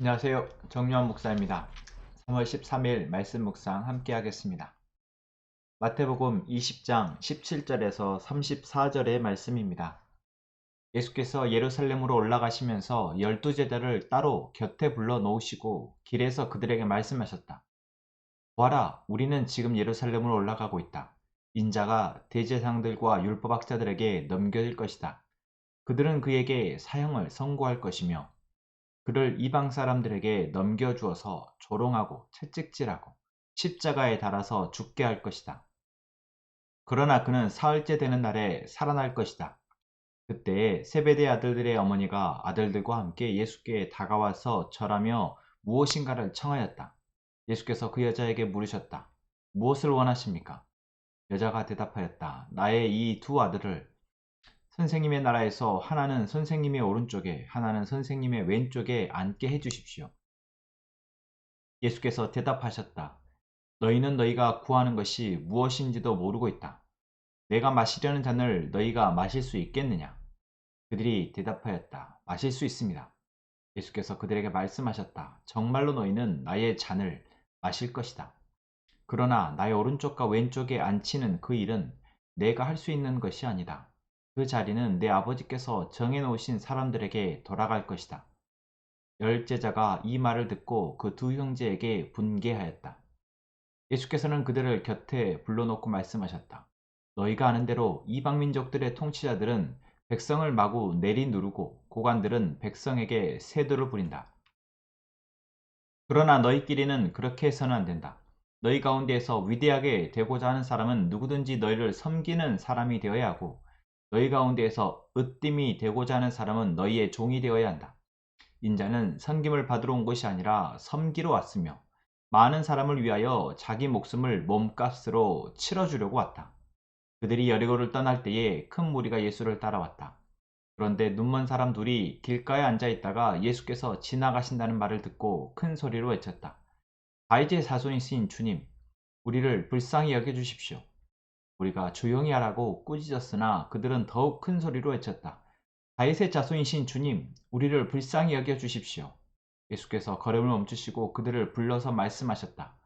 안녕하세요. 정유한 목사입니다. 3월 13일 말씀 묵상 함께 하겠습니다. 마태복음 20장 17절에서 34절의 말씀입니다. 예수께서 예루살렘으로 올라가시면서 열두 제자를 따로 곁에 불러 놓으시고 길에서 그들에게 말씀하셨다. 보아라, 우리는 지금 예루살렘으로 올라가고 있다. 인자가 대제상들과 율법학자들에게 넘겨질 것이다. 그들은 그에게 사형을 선고할 것이며 그를 이방 사람들에게 넘겨주어서 조롱하고 채찍질하고 십자가에 달아서 죽게 할 것이다. 그러나 그는 사흘째 되는 날에 살아날 것이다. 그때 세베대 아들들의 어머니가 아들들과 함께 예수께 다가와서 절하며 무엇인가를 청하였다. 예수께서 그 여자에게 물으셨다. 무엇을 원하십니까? 여자가 대답하였다. 나의 이 두 아들을 선생님의 나라에서 하나는 선생님의 오른쪽에 하나는 선생님의 왼쪽에 앉게 해주십시오. 예수께서 대답하셨다. 너희는 너희가 구하는 것이 무엇인지도 모르고 있다. 내가 마시려는 잔을 너희가 마실 수 있겠느냐? 그들이 대답하였다. 마실 수 있습니다. 예수께서 그들에게 말씀하셨다. 정말로 너희는 나의 잔을 마실 것이다. 그러나 나의 오른쪽과 왼쪽에 앉히는 그 일은 내가 할 수 있는 것이 아니다. 그 자리는 내 아버지께서 정해놓으신 사람들에게 돌아갈 것이다. 열 제자가 이 말을 듣고 그 두 형제에게 분개하였다. 예수께서는 그들을 곁에 불러놓고 말씀하셨다. 너희가 아는 대로 이방 민족들의 통치자들은 백성을 마구 내리누르고 고관들은 백성에게 세도를 부린다. 그러나 너희끼리는 그렇게 해서는 안 된다. 너희 가운데에서 위대하게 되고자 하는 사람은 누구든지 너희를 섬기는 사람이 되어야 하고 너희 가운데에서 으뜸이 되고자 하는 사람은 너희의 종이 되어야 한다. 인자는 섬김을 받으러 온 것이 아니라 섬기러 왔으며 많은 사람을 위하여 자기 목숨을 몸값으로 치러주려고 왔다. 그들이 여리고를 떠날 때에 큰 무리가 예수를 따라왔다. 그런데 눈먼 사람 둘이 길가에 앉아 있다가 예수께서 지나가신다는 말을 듣고 큰 소리로 외쳤다. 다이제 사손이신 주님, 우리를 불쌍히 여겨 주십시오. 우리가 조용히 하라고 꾸짖었으나 그들은 더욱 큰 소리로 외쳤다. 다윗의 자손이신 주님, 우리를 불쌍히 여겨 주십시오. 예수께서 걸음을 멈추시고 그들을 불러서 말씀하셨다.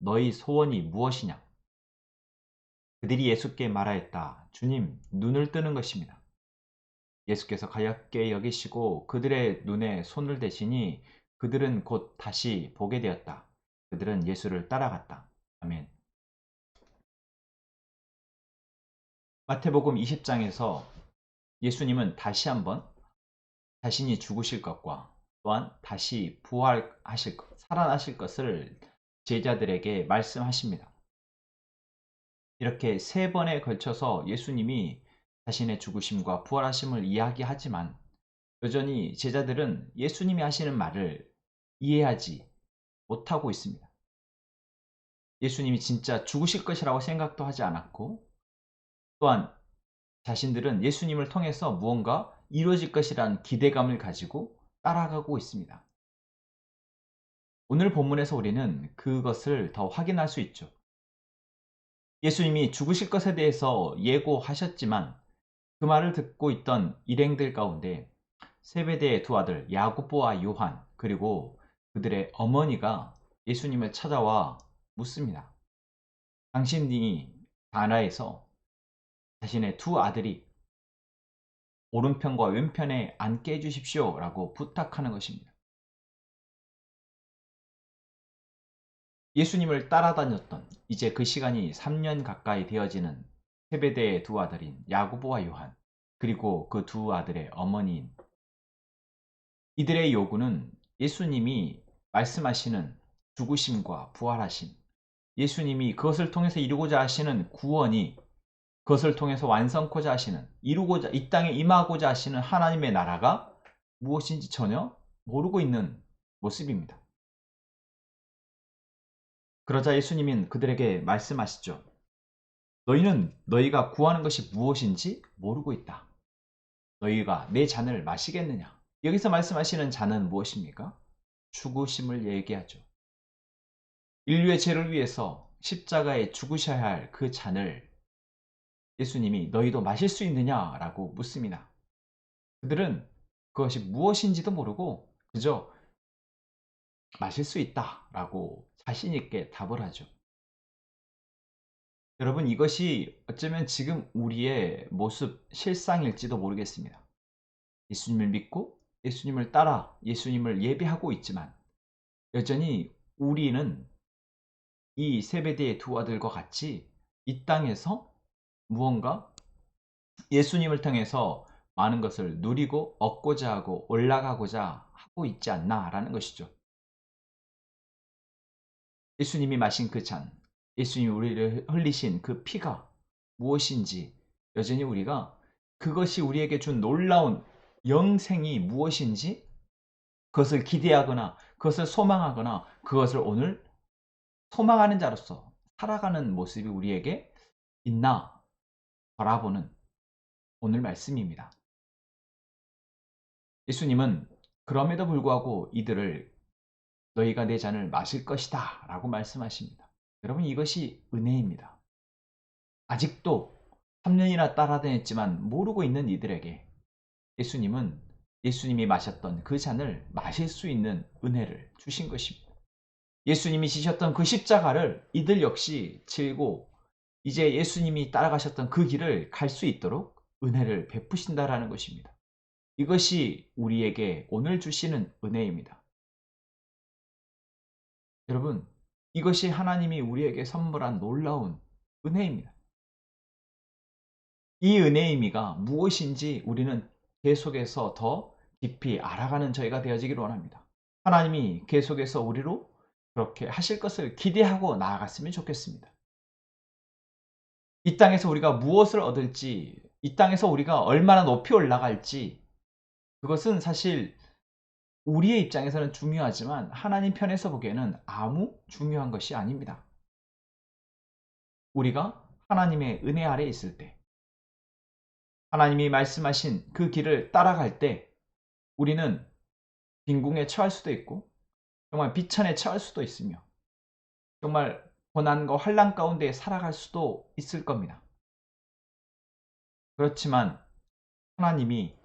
너희 소원이 무엇이냐? 그들이 예수께 말하였다. 주님, 눈을 뜨는 것입니다. 예수께서 가볍게 여기시고 그들의 눈에 손을 대시니 그들은 곧 다시 보게 되었다. 그들은 예수를 따라갔다. 아멘. 마태복음 20장에서 예수님은 다시 한번 자신이 죽으실 것과 또한 다시 부활하실 것, 살아나실 것을 제자들에게 말씀하십니다. 이렇게 세 번에 걸쳐서 예수님이 자신의 죽으심과 부활하심을 이야기하지만 여전히 제자들은 예수님이 하시는 말을 이해하지 못하고 있습니다. 예수님이 진짜 죽으실 것이라고 생각도 하지 않았고 또한 자신들은 예수님을 통해서 무언가 이루어질 것이란 기대감을 가지고 따라가고 있습니다. 오늘 본문에서 우리는 그것을 더 확인할 수 있죠. 예수님이 죽으실 것에 대해서 예고하셨지만 그 말을 듣고 있던 일행들 가운데 세베대의 두 아들 야고보와 요한 그리고 그들의 어머니가 예수님을 찾아와 묻습니다. 당신이 가나에서 자신의 두 아들이 오른편과 왼편에 앉게 해주십시오 라고 부탁하는 것입니다. 예수님을 따라다녔던 이제 그 시간이 3년 가까이 되어지는 세베대의 두 아들인 야구보와 요한 그리고 그 두 아들의 어머니인 이들의 요구는 예수님이 말씀하시는 죽으심과 부활하심 예수님이 그것을 통해서 이루고자 하시는 구원이 그것을 통해서 완성코자 하시는 이루고자 이 땅에 임하고자 하시는 하나님의 나라가 무엇인지 전혀 모르고 있는 모습입니다. 그러자 예수님은 그들에게 말씀하시죠. 너희는 너희가 구하는 것이 무엇인지 모르고 있다. 너희가 내 잔을 마시겠느냐? 여기서 말씀하시는 잔은 무엇입니까? 죽으심을 얘기하죠. 인류의 죄를 위해서 십자가에 죽으셔야 할 그 잔을 예수님이 너희도 마실 수 있느냐라고 묻습니다. 그들은 그것이 무엇인지도 모르고 그저 마실 수 있다라고 자신 있게 답을 하죠. 여러분 이것이 어쩌면 지금 우리의 모습 실상일지도 모르겠습니다. 예수님을 믿고 예수님을 따라 예수님을 예배하고 있지만 여전히 우리는 이 세베대의 두 아들과 같이 이 땅에서 무언가 예수님을 통해서 많은 것을 누리고 얻고자 하고 올라가고자 하고 있지 않나라는 것이죠. 예수님이 마신 그 잔, 예수님이 우리를 흘리신 그 피가 무엇인지 여전히 우리가 그것이 우리에게 준 놀라운 영생이 무엇인지 그것을 기대하거나 그것을 소망하거나 그것을 오늘 소망하는 자로서 살아가는 모습이 우리에게 있나 바라보는 오늘 말씀입니다. 예수님은 그럼에도 불구하고 이들을 너희가 내 잔을 마실 것이다 라고 말씀하십니다. 여러분 이것이 은혜입니다. 아직도 3년이나 따라다녔지만 모르고 있는 이들에게 예수님은 예수님이 마셨던 그 잔을 마실 수 있는 은혜를 주신 것입니다. 예수님이 지셨던 그 십자가를 이들 역시 질고 이제 예수님이 따라가셨던 그 길을 갈 수 있도록 은혜를 베푸신다라는 것입니다. 이것이 우리에게 오늘 주시는 은혜입니다. 여러분, 이것이 하나님이 우리에게 선물한 놀라운 은혜입니다. 이 은혜의 의미가 무엇인지 우리는 계속해서 더 깊이 알아가는 저희가 되어지기를 원합니다. 하나님이 계속해서 우리로 그렇게 하실 것을 기대하고 나아갔으면 좋겠습니다. 이 땅에서 우리가 무엇을 얻을지, 이 땅에서 우리가 얼마나 높이 올라갈지, 그것은 사실 우리의 입장에서는 중요하지만 하나님 편에서 보기에는 아무 중요한 것이 아닙니다. 우리가 하나님의 은혜 아래 있을 때, 하나님이 말씀하신 그 길을 따라갈 때 우리는 빈궁에 처할 수도 있고 정말 비천에 처할 수도 있으며 정말 고난과 환란 가운데 살아갈 수도 있을 겁니다. 그렇지만 하나님이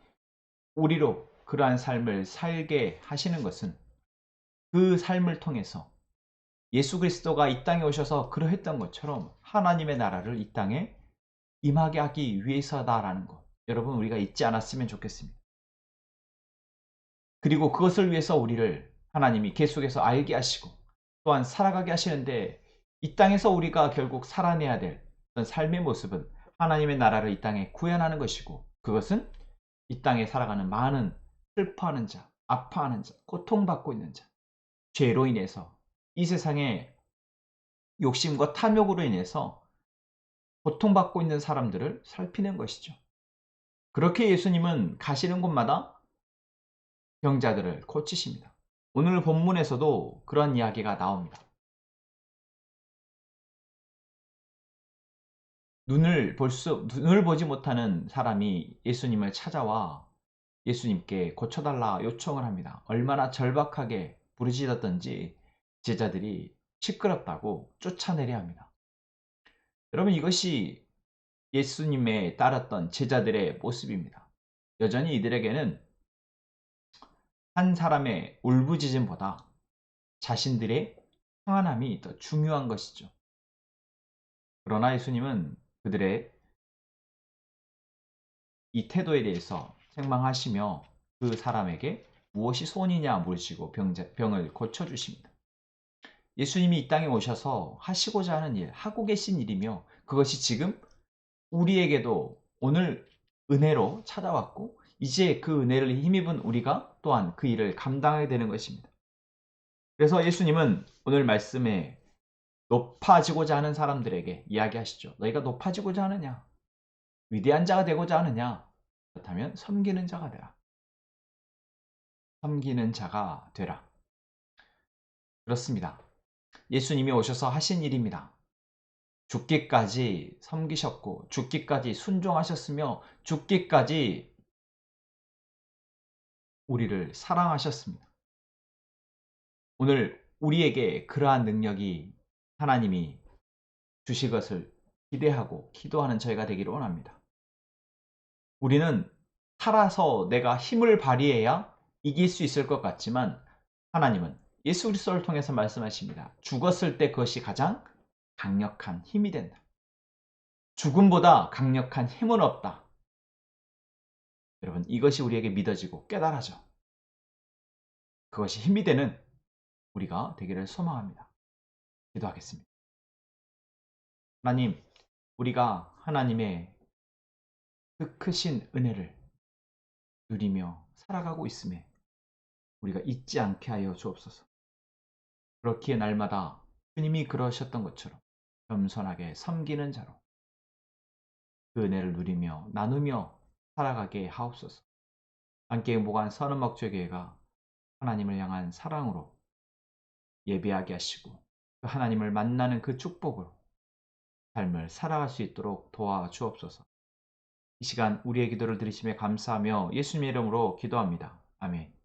우리로 그러한 삶을 살게 하시는 것은 그 삶을 통해서 예수 그리스도가 이 땅에 오셔서 그러했던 것처럼 하나님의 나라를 이 땅에 임하게 하기 위해서다라는 것. 여러분 우리가 잊지 않았으면 좋겠습니다. 그리고 그것을 위해서 우리를 하나님이 계속해서 알게 하시고 또한 살아가게 하시는데 이 땅에서 우리가 결국 살아내야 될 어떤 삶의 모습은 하나님의 나라를 이 땅에 구현하는 것이고 그것은 이 땅에 살아가는 많은 슬퍼하는 자, 아파하는 자, 고통받고 있는 자, 죄로 인해서 이 세상의 욕심과 탐욕으로 인해서 고통받고 있는 사람들을 살피는 것이죠. 그렇게 예수님은 가시는 곳마다 병자들을 고치십니다. 오늘 본문에서도 그런 이야기가 나옵니다. 눈을 볼 수, 눈을 보지 못하는 사람이 예수님을 찾아와 예수님께 고쳐달라 요청을 합니다. 얼마나 절박하게 부르짖었던지 제자들이 시끄럽다고 쫓아내려 합니다. 여러분 이것이 예수님에 따랐던 제자들의 모습입니다. 여전히 이들에게는 한 사람의 울부짖음보다 자신들의 평안함이 더 중요한 것이죠. 그러나 예수님은 그들의 이 태도에 대해서 책망하시며 그 사람에게 무엇이 손이냐 물으시고 병을 고쳐주십니다. 예수님이 이 땅에 오셔서 하시고자 하는 일, 하고 계신 일이며 그것이 지금 우리에게도 오늘 은혜로 찾아왔고 이제 그 은혜를 힘입은 우리가 또한 그 일을 감당하게 되는 것입니다. 그래서 예수님은 오늘 말씀에 높아지고자 하는 사람들에게 이야기하시죠. 너희가 높아지고자 하느냐? 위대한 자가 되고자 하느냐? 그렇다면 섬기는 자가 되라. 섬기는 자가 되라. 그렇습니다. 예수님이 오셔서 하신 일입니다. 죽기까지 섬기셨고 죽기까지 순종하셨으며 죽기까지 우리를 사랑하셨습니다. 오늘 우리에게 그러한 능력이 하나님이 주실 것을 기대하고 기도하는 저희가 되기를 원합니다. 우리는 살아서 내가 힘을 발휘해야 이길 수 있을 것 같지만 하나님은 예수 그리스도를 통해서 말씀하십니다. 죽었을 때 그것이 가장 강력한 힘이 된다. 죽음보다 강력한 힘은 없다. 여러분, 이것이 우리에게 믿어지고 깨달아져. 그것이 힘이 되는 우리가 되기를 소망합니다. 기도하겠습니다. 하나님, 우리가 하나님의 그 크신 은혜를 누리며 살아가고 있음에 우리가 잊지 않게 하여 주옵소서. 그렇기에 날마다 주님이 그러셨던 것처럼 겸손하게 섬기는 자로 그 은혜를 누리며 나누며 살아가게 하옵소서. 함께 행복한 선은목적교회가 하나님을 향한 사랑으로 예배하게 하시고 그 하나님을 만나는 그 축복으로 삶을 살아갈 수 있도록 도와주옵소서. 이 시간 우리의 기도를 들으심에 감사하며 예수님의 이름으로 기도합니다. 아멘.